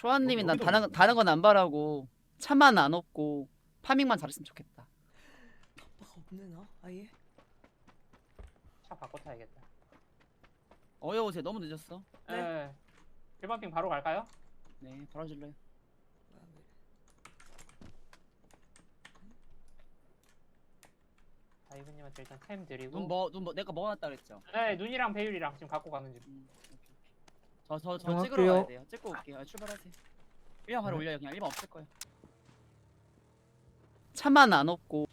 초아님이 난 여기도 다른 다른 건 안 바라고 차만 안 없고 파밍만 잘했으면 좋겠다. 아빠가 없네 나 아예. 차 바꿔 타야겠다. 어여오세요. 너무 늦었어. 네. 네. 1번 핑 바로 갈까요? 네, 바로 질러요. 뭐야, 왜. 다이브님한테 일단 템 드리고. 눈 뭐 눈 뭐 내가 먹어놨다 그랬죠. 네, 눈이랑 배율이랑 지금 갖고 가는 중. 음, 저저 저. 찍으러 가야 돼요. 찍고 올게요. 아, 출발하세요. 1번 바로 네. 올려요. 그냥 1번 없을 거예요. 차만 안 없고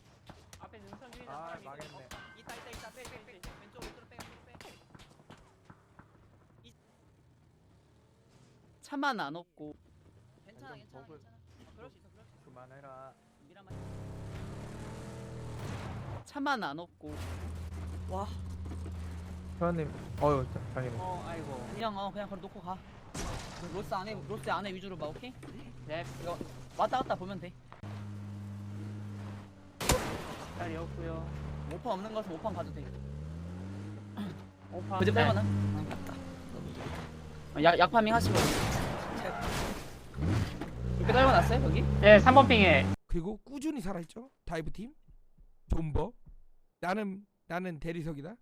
앞에 능선 위에 아 사람이 망했네. 있어. 있다 있다 있다 빼빼빼 왼쪽 왼쪽으로 빼 왼쪽으로 빼 차만 안 없고 괜찮아 완전 괜찮아 버블. 괜찮아 어, 그럴 수 있어 그럴 수 있어 그만해라. 미라만 차만 안 없고 와 현님, 어유, 당연히. 어 아이고. 그냥 어 그냥 그걸 놓고 가. 로스 안에 로스 안에 위주로 봐 오케이? 네, 이거 왔다 갔다 보면 돼. 자리 없고요. 오판 없는 것은 오판 가도 돼. 오파. 그제 네. 어, 약 약파밍 하시고. 이렇게 떨궈놨어요 여기? 네, 3번 핑에. 그리고 꾸준히 살아있죠? 다이브 팀? 존버? 나는 나는 대리석이다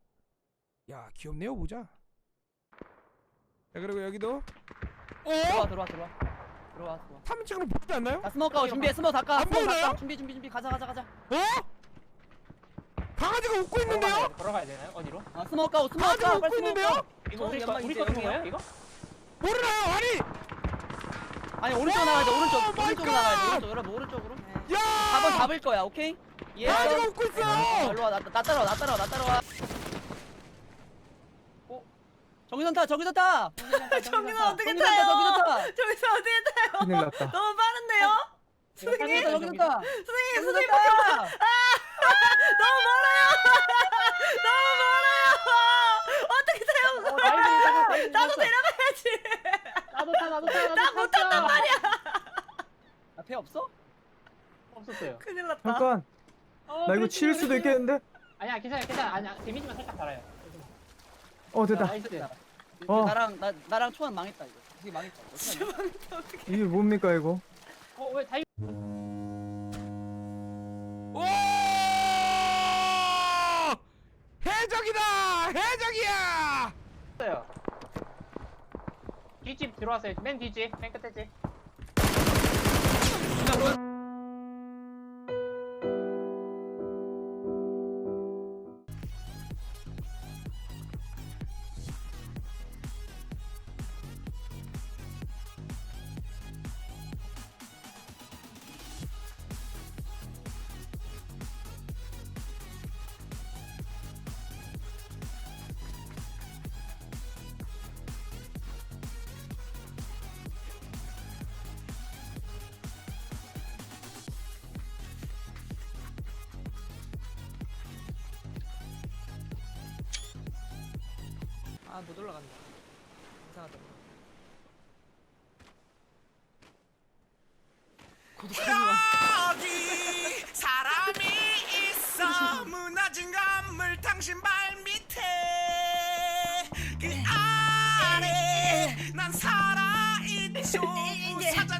야 귀엽네요 보자 자 그리고 여기도 들어와 들어와 들어와 들어와 들어와 사진 찍으면 보이지 않나요? 자 스모크 가고 준비해 스모크 닦아 안 스모크 보이나요? 닦아 준비 준비 준비 가자 가자 가자 어? 강아지가 웃고 있는데요? 걸어가야, 되나요? 어디로? 아 스모크 가고 스모크 강아지가 가고 웃고 스모크 있는데요? 가고 이거 우리 거 연막 우리 이제 거든 여기요? 거예요? 이거? 모르나요 아니 아니 오른쪽 나가야 돼 오른쪽 마이 오른쪽으로 나가야 돼! 오른쪽 여러분 오른쪽으로 야 4번 잡을 거야 오케이? 예 강아지가 웃고 어, 있어 일로 와, 나, 나 따라와, 나 따라와, 나 따라와. 어? 정기선 타, 정기선 타! 정기선 어떻게 정기선 타요? 타, 정기선 타! 저기서 어디에 타요? 큰일 났다. 너무 빠른데요? 정기선 타, 정기선 타! 선생님 정기선 선생님 타! 너무 멀어요. 너무 멀어요. 어떻게 타요? 어, 나도. 데려가야지. 나도 타, 나도 타, 나도 나못 탄단 말이야. 아, 배 없어? 없었어요. 큰일 났다. 잠깐. 어, 나 이거 그렇지, 치일 수도 그렇지. 있겠는데? 아니야, 괜찮아, 괜찮아. 아니야, 데미지만 살짝 달아요. 어 됐다. 나이스. 어. 나랑, 나, 나랑 초안 망했다, 이거. 되게 망했다. 어떻게? 이게 뭡니까 이거? 어, 왜 다이브 오 해적이다 해적이야 탔어요? 뒷집 들어왔어요. 맨 뒷집, 맨 끝에 집. 아 못 올라간다. 이상하다. 여기 사람이 있어 무너진 건물 당신 발 밑에 그 안에 난 살아있죠 사자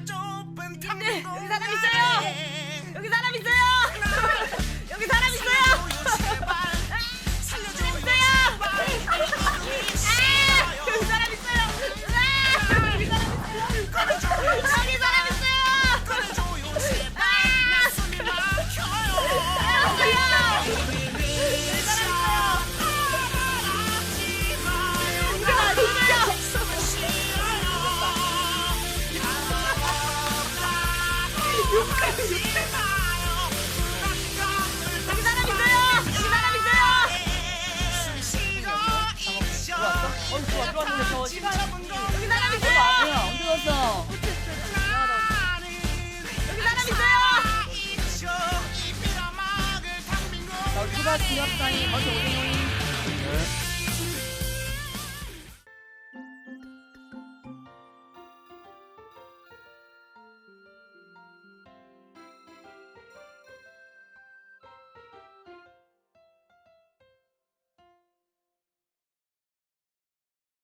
있어요. 자, 우리 추가